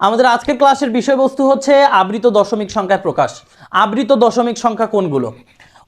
আমাদের আজকের ক্লাসের বিষয়বস্তু হচ্ছে আবৃত দশমিক সংখ্যায় প্রকাশ। আবৃত দশমিক সংখ্যা কোনগুলো?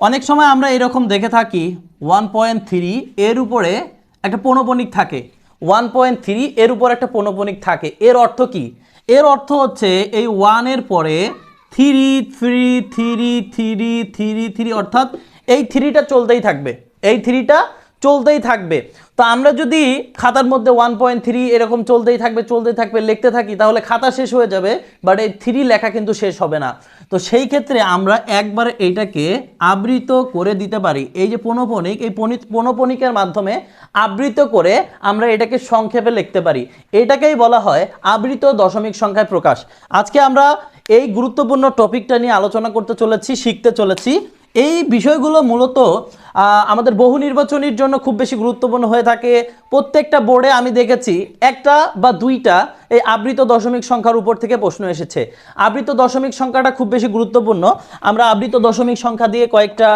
অনেক সময় আমরা এরকম দেখে থাকি ওয়ান পয়েন্ট থ্রি এর উপরে একটা পৌনপণিক থাকে। ওয়ান পয়েন্ট থ্রি এর উপর একটা পৌনপণিক থাকে। এর অর্থ কি? এর অর্থ হচ্ছে এই ওয়ানের পরে three three three three three three অর্থাৎ এই থ্রিটা চলতেই থাকবে। এই থ্রিটা চলতেই থাকবে। তো আমরা যদি খাতার মধ্যে ওয়ান পয়েন্ট থ্রি এরকম চলতেই থাকবে চলতেই থাকবে, লিখতে থাকি, তাহলে খাতা শেষ হয়ে যাবে বাট এই থ্রি লেখা কিন্তু শেষ হবে না। তো সেই ক্ষেত্রে আমরা একবার এইটাকে আবৃত করে দিতে পারি। এই যে পনপনিক এই পনি- পনপনিকের মাধ্যমে আবৃত করে আমরা এটাকে সংক্ষেপে লিখতে পারি। এটাকেই বলা হয় আবৃত দশমিক সংখ্যায় প্রকাশ। আজকে আমরা এই গুরুত্বপূর্ণ টপিকটা নিয়ে আলোচনা করতে চলেছি, শিখতে চলেছি। এই বিষয়গুলো মূলত আমাদের বহু নির্বাচনীর জন্য খুব বেশি গুরুত্বপূর্ণ হয়ে থাকে। প্রত্যেকটা বোর্ডে আমি দেখেছি একটা বা দুইটা এই আবৃত দশমিক সংখ্যার উপর থেকে প্রশ্ন এসেছে। আবৃত দশমিক সংখ্যাটা খুব বেশি গুরুত্বপূর্ণ। আমরা আবৃত দশমিক সংখ্যা দিয়ে কয়েকটা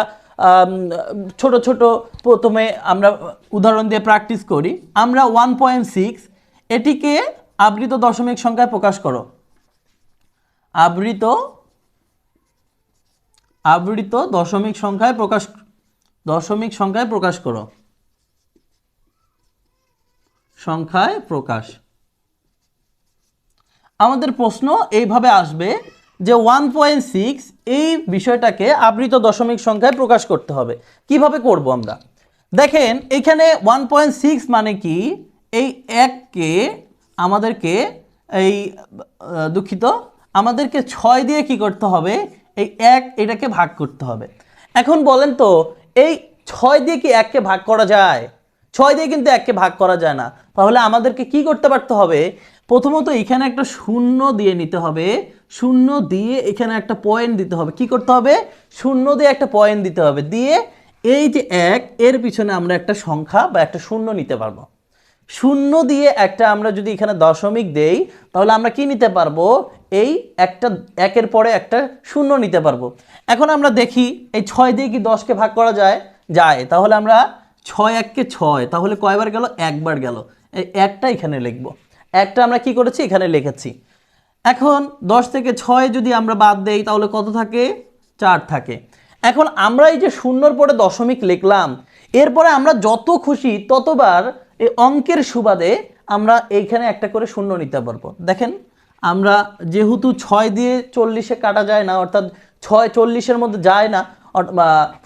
ছোট ছোট প্রথমে আমরা উদাহরণ দিয়ে প্র্যাকটিস করি। আমরা ওয়ান পয়েন্ট সিক্স এটিকে আবৃত দশমিক সংখ্যায় প্রকাশ করো। আবৃত আবৃত দশমিক সংখ্যায় প্রকাশ, দশমিক সংখ্যায় প্রকাশ করো। সংখ্যায় প্রকাশ। আমাদের প্রশ্ন এইভাবে আসবে যে ওয়ান পয়েন্ট সিক্স এই বিষয়টাকে আবৃত দশমিক সংখ্যায় প্রকাশ করতে হবে। কীভাবে করব আমরা? দেখেন, এখানে ওয়ান পয়েন্ট সিক্স মানে কি? এই এককে আমাদেরকে, এই দুঃখিত, আমাদেরকে ছয় দিয়ে কি করতে হবে? এই এক এটাকে ভাগ করতে হবে। এখন বলেন তো, এই ছয় দিয়ে কি এককে ভাগ করা যায়? ছয় দিয়ে কিন্তু এককে ভাগ করা যায় না। তাহলে আমাদেরকে কি করতে পারতে হবে? প্রথমত এখানে একটা শূন্য দিয়ে নিতে হবে। শূন্য দিয়ে এখানে একটা পয়েন্ট দিতে হবে। কি করতে হবে? শূন্য দিয়ে একটা পয়েন্ট দিতে হবে। দিয়ে এই যে এক, এর পিছনে আমরা একটা সংখ্যা বা একটা শূন্য নিতে পারব। শূন্য দিয়ে একটা আমরা যদি এখানে দশমিক দেই, তাহলে আমরা কি নিতে পারব? এই একটা, একের পরে একটা শূন্য নিতে পারব। এখন আমরা দেখি এই ছয় দিয়ে কি দশকে ভাগ করা যায়? যায়। তাহলে আমরা ছয় এককে ছয়, তাহলে কয়বার গেল? একবার গেল। এই একটা এখানে লিখব। একটা আমরা কি করেছি? এখানে লিখেছি। এখন দশ থেকে ছয় যদি আমরা বাদ দেই, তাহলে কত থাকে? চার থাকে। এখন আমরা এই যে শূন্যর পরে দশমিক লিখলাম, এরপরে আমরা যত খুশি ততবার এই অঙ্কের সুবাদে আমরা এইখানে একটা করে শূন্য নিতে পারব। দেখেন, আমরা যেহেতু ছয় দিয়ে চল্লিশে কাটা যায় না, অর্থাৎ ছয় চল্লিশের মধ্যে যায় না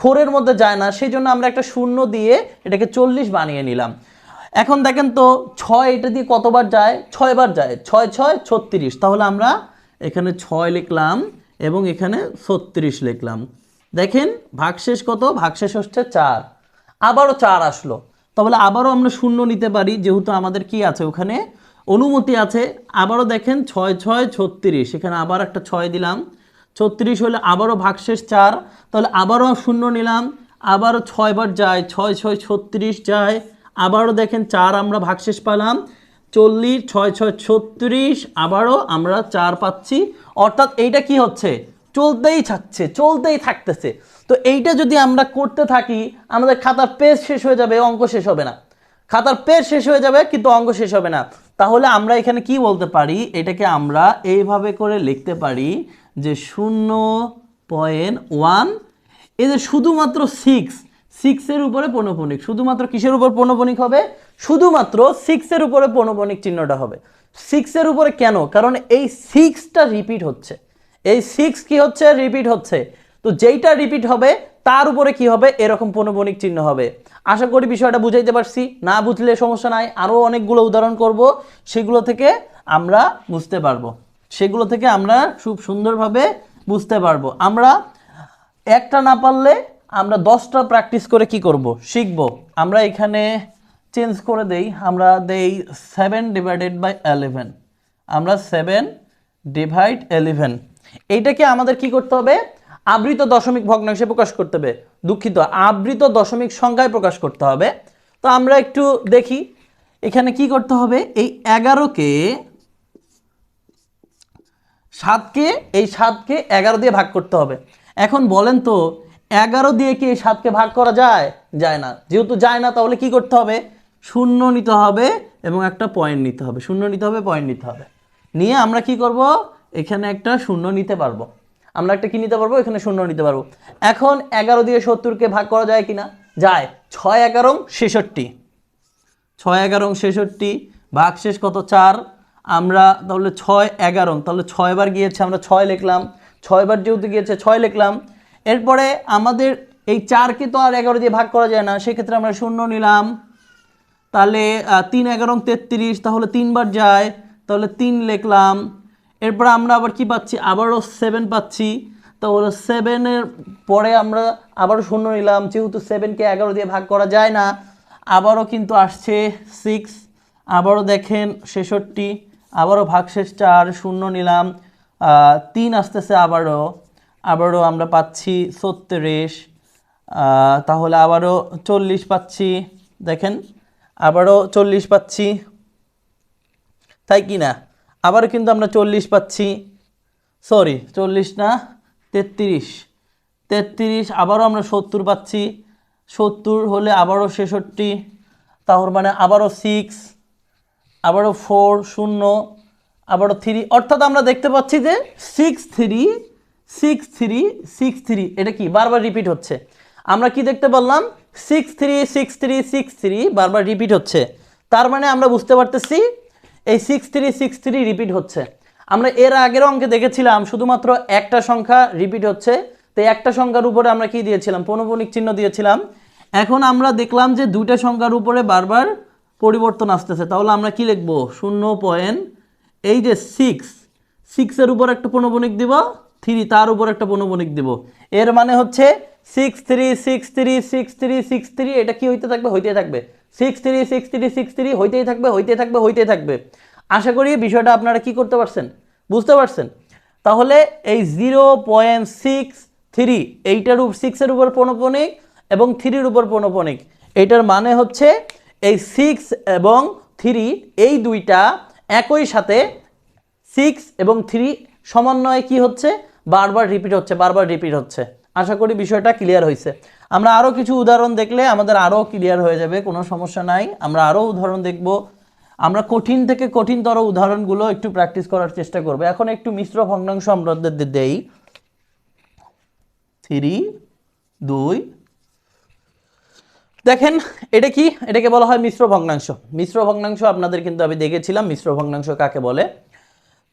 ফোরের মধ্যে যায় না, সেই জন্য আমরা একটা শূন্য দিয়ে এটাকে চল্লিশ বানিয়ে নিলাম। এখন দেখেন তো, ছয় এটা দিয়ে কতবার যায়? ছয়বার যায়। ছয় ছয়, ছত্রিশ। তাহলে আমরা এখানে ছয় লিখলাম এবং এখানে ছত্রিশ লিখলাম। দেখেন, ভাগশেষ কত? ভাগশেষ হচ্ছে চার। আবারও চার আসলো। তাহলে আবারও আমরা শূন্য নিতে পারি, যেহেতু আমাদের কি আছে ওখানে? অনুমতি আছে। আবারও দেখেন ছয় ছয়, ছত্রিশ। এখানে আবার একটা ছয় দিলাম। ছত্রিশ হলে আবারও ভাগশেষ চার। তাহলে আবারও শূন্য নিলাম। আবারও ছয়বার যায়, ছয় ছয়, ছত্রিশ যায়। আবারও দেখেন চার আমরা ভাগশেষ পেলাম। চল্লিশ, ছয় ছয়, ছত্রিশ, আবারও আমরা চার পাচ্ছি। অর্থাৎ এইটা কি হচ্ছে? চলতেই থাকছে, চলতেই থাকতেছে। তো এইটা যদি আমরা করতে থাকি, আমাদের খাতার পেজ শেষ হয়ে যাবে, অঙ্ক শেষ হবে না। খাতার পেজ শেষ হয়ে যাবে, কিন্তু অঙ্ক শেষ হবে না। তাহলে আমরা এখানে কি বলতে পারি? এটাকে আমরা এইভাবে করে লিখতে পারি যে শূন্য পয়েন্ট ওয়ান, এই যে শুধুমাত্র সিক্স সিক্সের উপরে পৌনপণিক শুধুমাত্র কিসের উপর পৌনপণিক হবে? শুধুমাত্র সিক্সের উপরে পৌনপণিক চিহ্নটা হবে। সিক্সের উপরে কেন? কারণ এই সিক্সটা রিপিট হচ্ছে। এই সিক্স কি হচ্ছে? রিপিট হচ্ছে। তো যেইটা রিপিট হবে, তার উপরে কি হবে? এরকম পৌনপণিক চিহ্ন হবে। আশা করি বিষয়টা বুঝাইতে পারছি। না বুঝলে সমস্যা নাই। আরও অনেকগুলো উদাহরণ করব। সেগুলো থেকে আমরা বুঝতে পারব। সেগুলো থেকে আমরা খুব সুন্দরভাবে বুঝতে পারব। আমরা একটা না পারলে আমরা দশটা প্র্যাকটিস করে কি করব? শিখব। আমরা এখানে চেঞ্জ করে দেই। আমরা দেই সেভেন ডিভাইডেড বাই এলেভেন আমরা সেভেন ডিভাইড এলেভেন এইটাকে আমাদের কি করতে হবে? আবৃত দশমিক ভগ্নাংশে প্রকাশ করতে হবে। দুঃখিত, আবৃত দশমিক সংখ্যায় প্রকাশ করতে হবে। তো আমরা একটু দেখি, এখানে কি করতে হবে? এই এগারোকে সাতকে এই সাতকে এগারো দিয়ে ভাগ করতে হবে। এখন বলেন তো, এগারো দিয়ে কি এই সাতকে ভাগ করা যায়? যায় না। যেহেতু যায় না, তাহলে কি করতে হবে? শূন্য নিতে হবে এবং একটা পয়েন্ট নিতে হবে। শূন্য নিতে হবে, পয়েন্ট নিতে হবে। নিয়ে আমরা কি করব? এখানে একটা শূন্য নিতে পারব। আমরা একটা কি নিতে পারব? এখানে শূন্য নিতে পারব। এখন এগারো দিয়ে সত্তরকে ভাগ করা যায় কিনা? যায়। ছয় এগারো ছেষট্টি। ছয় এগারো ছেষট্টি ভাগ শেষ কত? চার। আমরা তাহলে ছয় এগারো তাহলে ছয়বার গিয়েছে, আমরা ছয় লিখলাম। ছয়বার যেহেতু গিয়েছে, ছয় লিখলাম। এরপরে আমাদের এই চারকে তো আর এগারো দিয়ে ভাগ করা যায় না, সেক্ষেত্রে আমরা শূন্য নিলাম। তাহলে তিন এগারো তেত্রিশ, তাহলে তিনবার যায়। তাহলে তিন লিখলাম। এরপর আমরা আবার কি পাচ্ছি? আবারও সেভেন পাচ্ছি। তো তাহলে সেভেনের পরে আমরা আবারও শূন্য নিলাম। যেহেতু সেভেনকে এগারো দিয়ে ভাগ করা যায় না, আবারও কিন্তু আসছে সিক্স আবারও দেখেন ছেষট্টি। আবারও ভাগ ভাগশেষ চার, শূন্য নিলাম। তিন আসতেছে আবারও। আবারও আমরা পাচ্ছি ছত্রিশ। তাহলে আবারও চল্লিশ পাচ্ছি। দেখেন, আবারও চল্লিশ পাচ্ছি। তাই কি না? আবারও কিন্তু আমরা চল্লিশ পাচ্ছি। সরি চল্লিশ না, তেত্রিশ। তেত্রিশ, আবারও আমরা সত্তর পাচ্ছি। সত্তর হলে আবারও ছেষট্টি। তাহলে মানে আবারও সিক্স আবারও ফোর শূন্য, আবারও থ্রি অর্থাৎ আমরা দেখতে পাচ্ছি যে six three six three six three এটা কি? বারবার রিপিট হচ্ছে। আমরা কি দেখতে পারলাম? Six three six three six three বারবার রিপিট হচ্ছে। তার মানে আমরা বুঝতে পারতেছি এই six three six three repeat হচ্ছে। আমরা এর আগের অঙ্কে দেখেছিলাম শুধুমাত্র একটা সংখ্যা রিপিট হচ্ছে। তো একটা সংখ্যার উপরে আমরা কি দিয়েছিলাম? পৌনপুনিক চিহ্ন দিয়েছিলাম। এখন আমরা দেখলাম যে দুইটা সংখ্যার উপরে বারবার পরিবর্তন আসতেছে। তাহলে আমরা কি লিখব? শূন্য পয়েন্ট এই যে সিক্স সিক্সের উপর একটা পৌনপুনিক দিব থ্রি তার উপর একটা পৌনপুনিক দিব। এর মানে হচ্ছে six three six three six three six three এটা কি হইতে থাকবে? হইতে থাকবে। Six three six three six three, হইতেই থাকবে হইতেই থাকবে হইতেই থাকবে। আশা করি বিষয়টা আপনারা কি করতে পারছেন? বুঝতে পারছেন? তাহলে এই জিরো পয়েন্ট সিক্স থ্রি, এইটার সিক্সের উপর পৌনপনিক এবং থ্রির উপর পৌনপনিক। এইটার মানে হচ্ছে এই সিক্স এবং থ্রি, এই দুইটা একই সাথে সিক্স এবং থ্রি সমন্বয়ে কি হচ্ছে? বারবার রিপিট হচ্ছে, বারবার রিপিট হচ্ছে। আশা করি বিষয়টা ক্লিয়ার হয়েছে আমরা আরও কিছু উদাহরণ দেখলে আমাদের আরও ক্লিয়ার হয়ে যাবে, কোনো সমস্যা নাই। আমরা আরও উদাহরণ দেখব। আমরা কঠিন থেকে কঠিনতর উদাহরণগুলো একটু প্র্যাকটিস করার চেষ্টা করব। এখন একটু মিশ্র ভগ্নাংশ আমাদের দেই। থ্রি দুই। দেখেন, এটা কি? এটাকে বলা হয় মিশ্র ভগ্নাংশ। মিশ্র ভগ্নাংশ আপনাদের কিন্তু আমি দেখেছিলাম। মিশ্র ভগ্নাংশ কাকে বলে?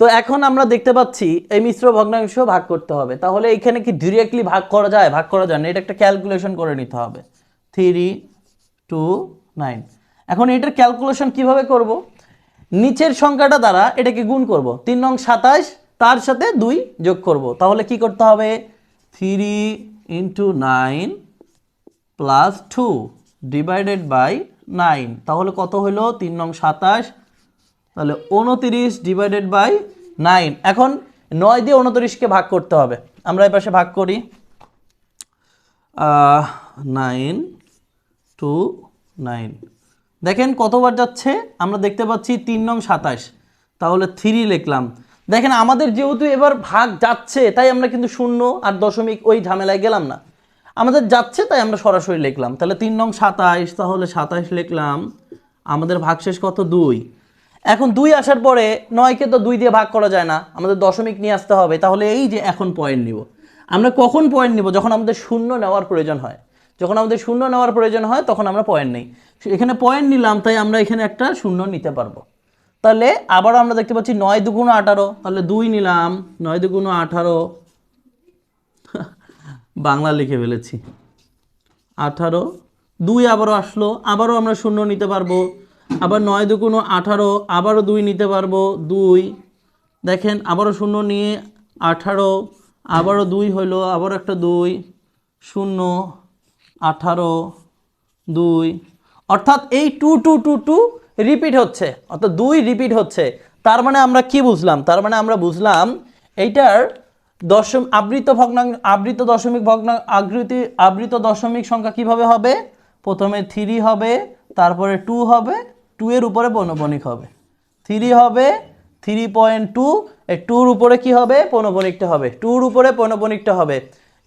তো এখন আমরা দেখতে পাচ্ছি এই মিশ্র ভগ্নাংশ ভাগ করতে হবে। তাহলে এখানে কি ডিরেক্টলি ভাগ করা যায়? ভাগ করা যায় না। এটা একটা ক্যালকুলেশন করে নিতে হবে। থ্রি টু নাইন এখন এটার ক্যালকুলেশন কীভাবে করব? নিচের সংখ্যাটা দ্বারা এটাকে গুণ করব। তিন নং সাতাশ, তার সাথে দুই যোগ করব। তাহলে কি করতে হবে? Three into nine plus two divided by nine তাহলে কত হলো? তিন নং সাতাশ তাহলে উনতিরিশ ডিভাইডেড বাই নাইন এখন নয় দিয়ে উনতিরিশকে ভাগ করতে হবে। আমরা এই পাশে ভাগ করি। নাইন টু নাইন দেখেন কতবার যাচ্ছে? আমরা দেখতে পাচ্ছি তিন নং সাতাশ। তাহলে থ্রি লিখলাম। দেখেন আমাদের যেহেতু এবার ভাগ যাচ্ছে, তাই আমরা কিন্তু শূন্য আর দশমিক ওই ঝামেলায় গেলাম না। আমাদের যাচ্ছে, তাই আমরা সরাসরি লিখলাম। তাহলে তিন নং সাতাইশ তাহলে সাতাইশ লিখলাম। আমাদের ভাগশেষ কত? দুই। এখন দুই আসার পরে নয়কে তো দুই দিয়ে ভাগ করা যায় না, আমাদের দশমিক নিয়ে আসতে হবে, তাহলে এই যে এখন পয়েন্ট নিব। আমরা কখন পয়েন্ট নিব? যখন আমাদের শূন্য নেওয়ার প্রয়োজন হয়। যখন আমাদের শূন্য নেওয়ার প্রয়োজন হয়, তখন আমরা পয়েন্ট নেই। এখানে পয়েন্ট নিলাম, তাই আমরা এখানে একটা শূন্য নিতে পারব। তাহলে আবার আমরা দেখতে পাচ্ছি নয় দুগুণ আঠারো, তাহলে দুই নিলাম, নয় দুগুণ আঠারো। বাংলা লিখে ফেলেছি। আঠারো, দুই আবারও আসলো, আবারও আমরা শূন্য নিতে পারব। আবার নয় দুগুণ আঠারো, আবারও দুই নিতে পারব, দুই। দেখেন, আবারও শূন্য নিয়ে আঠারো, আবারও দুই হলো আবারও একটা দুই, শূন্য, আঠারো, দুই। অর্থাৎ এই two two two two repeat হচ্ছে, অর্থাৎ দুই রিপিট হচ্ছে। তার মানে আমরা কি বুঝলাম? তার মানে আমরা বুঝলাম এইটার দশম, আবৃত ভগ্নাং, আবৃত দশমিক ভগ্নাং আকৃতি আবৃত দশমিক সংখ্যা কীভাবে হবে? প্রথমে থ্রি হবে, তারপরে টু হবে টু এর উপরে পৌনপনিক হবে। থ্রি হবে থ্রি পয়েন্ট টু এই টুর উপরে কি হবে? পৌনপনিকটা হবে। টুর উপরে পৌনপনিকটা হবে।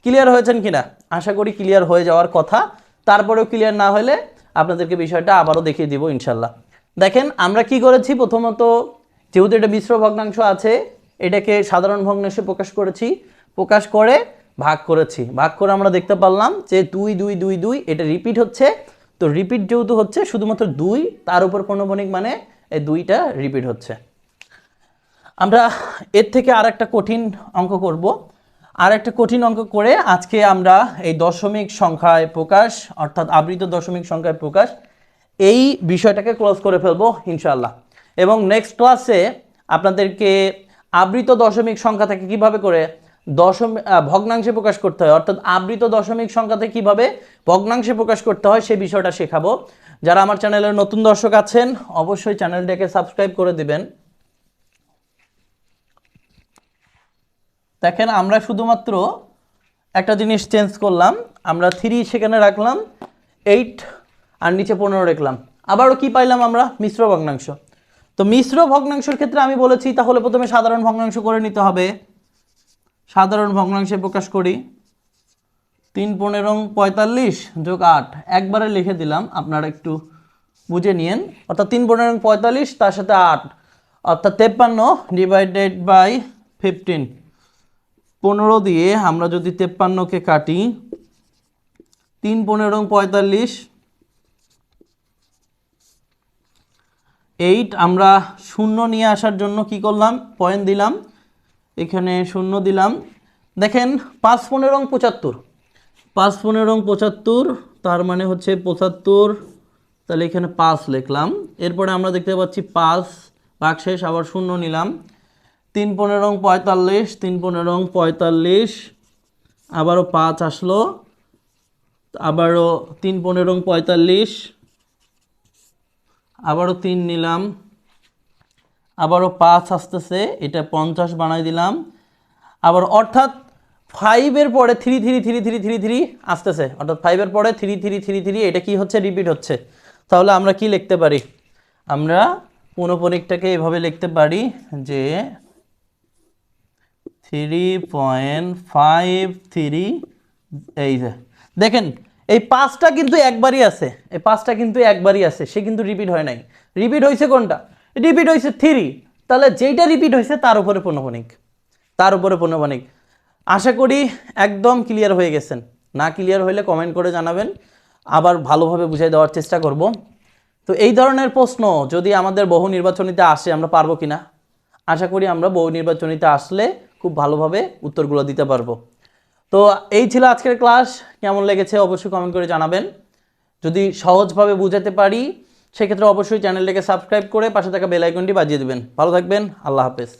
ক্লিয়ার হয়েছেন কিনা? আশা করি ক্লিয়ার হয়ে যাওয়ার কথা। তারপরেও ক্লিয়ার না হলে আপনাদেরকে বিষয়টা আবারও দেখিয়ে দিব ইনশাল্লাহ। দেখেন, আমরা কি করেছি? প্রথমত যেহেতু এটা মিশ্র ভগ্নাংশ আছে, এটাকে সাধারণ ভগ্নাংশে প্রকাশ করেছি। প্রকাশ করে ভাগ করেছি। ভাগ করে আমরা দেখতে পারলাম যে দুই দুই দুই দুই, এটা রিপিট হচ্ছে। তো রিপিট যেহেতু হচ্ছে শুধুমাত্র দুই, তার উপর পণ্যবণিক মানে এই দুইটা রিপিট হচ্ছে। আমরা এর থেকে আর একটা কঠিন অঙ্ক করব। আর একটা কঠিন অঙ্ক করে আজকে আমরা এই দশমিক সংখ্যায় প্রকাশ, অর্থাৎ আবৃত দশমিক সংখ্যায় প্রকাশ, এই বিষয়টাকে ক্লোজ করে ফেলব ইনশাল্লাহ এবং নেক্সট ক্লাসে আপনাদেরকে আবৃত দশমিক সংখ্যা থেকে কীভাবে করে দশম ভগ্নাংশে প্রকাশ করতে হয়। অর্থাৎ আবৃত দশমিক সংখ্যাতে কীভাবে ভগ্নাংশে প্রকাশ করতে হয় সেই বিষয়টা শেখাবো। যারা আমার চ্যানেলের নতুন দর্শক আছেন, অবশ্যই চ্যানেলটাকে সাবস্ক্রাইব করে দিবেন। দেখেন, আমরা শুধুমাত্র একটা জিনিস চেঞ্জ করলাম। আমরা থ্রি সেখানে রাখলাম, এইট, আর নিচে পনেরো রাখলাম। আবারও কি পাইলাম আমরা? মিশ্র ভগ্নাংশ। তো মিশ্র ভগ্নাংশের ক্ষেত্রে আমি বলেছি, তাহলে প্রথমে সাধারণ ভগ্নাংশ করে নিতে হবে। সাধারণ ভগ্নাংশে প্রকাশ করি। তিন পনেরো পঁয়তাল্লিশ যোগ আট। একবারে লিখে দিলাম, আপনারা একটু বুঝে নিন অর্থাৎ তিন পনেরো পঁয়তাল্লিশ, তার সাথে আট। অর্থাৎ তেপ্পান্ন ডিভাইডেড বাই ফিফটিন পনেরো দিয়ে আমরা যদি তেপ্পান্নকে কাটি, তিন পনেরো পঁয়তাল্লিশ এইট আমরা শূন্য নিয়ে আসার জন্য কি করলাম? পয়েন্ট দিলাম। এখানে শূন্য দিলাম। দেখেন, পাঁচ পনেরো রং পঁচাত্তর। পাঁচ পনেরো রং পঁচাত্তর, তার মানে হচ্ছে পঁচাত্তর। তাহলে এখানে পাঁচ লিখলাম। এরপরে আমরা দেখতে পাচ্ছি পাঁচ, ভাগ শেষ, আবার শূন্য নিলাম। তিন পনেরো রং পঁয়তাল্লিশ, তিন পনেরো রং পঁয়তাল্লিশ, আবারও পাঁচ আসলো। আবারও তিন পনেরো রং পঁয়তাল্লিশ, আবারও তিন নিলাম। আবারও পাঁচ আসতেছে, এটা পঞ্চাশ বানাই দিলাম। আবার অর্থাৎ ফাইভের পরে three three three three three three আসতেছে। অর্থাৎ ফাইভের পরে থ্রি থ্রি থ্রি থ্রি এটা কি হচ্ছে? রিপিট হচ্ছে। তাহলে আমরা কি লিখতে পারি? আমরা পুনঃপরিকটাকে এভাবে লিখতে পারি যে থ্রি পয়েন্ট ফাইভ থ্রি এই যে, দেখেন, এই পাঁচটা কিন্তু একবারই আছে। এই পাঁচটা কিন্তু একবারই আছে, সে কিন্তু রিপিট হয় নাই। রিপিট হয়েছে কোনটা? রিপিট হয়েছে থ্রি তাহলে যেইটা রিপিট হয়েছে তার উপরে পণ্যবণিক তার উপরে পণ্যবণিক আশা করি একদম ক্লিয়ার হয়ে গেছেন। না ক্লিয়ার হলে কমেন্ট করে জানাবেন। আবার ভালোভাবে বুঝাই দেওয়ার চেষ্টা করব। তো এই ধরনের প্রশ্ন যদি আমাদের বহু নির্বাচনীতে আসে, আমরা পারব কিনা? আশা করি আমরা বহু নির্বাচনীতে আসলে খুব ভালোভাবে উত্তরগুলো দিতে পারব। তো এই ছিল আজকের ক্লাস কেমন লেগেছে অবশ্যই কমেন্ট করে জানাবেন। যদি সহজভাবে বুঝাতে পারি সেক্ষেত্রে অবশ্যই চ্যানেলটাকে সাবস্ক্রাইব করে পাশে থাকা বেল আইকনটি বাজিয়ে দেবেন। ভালো থাকবেন। আল্লাহ হাফেজ।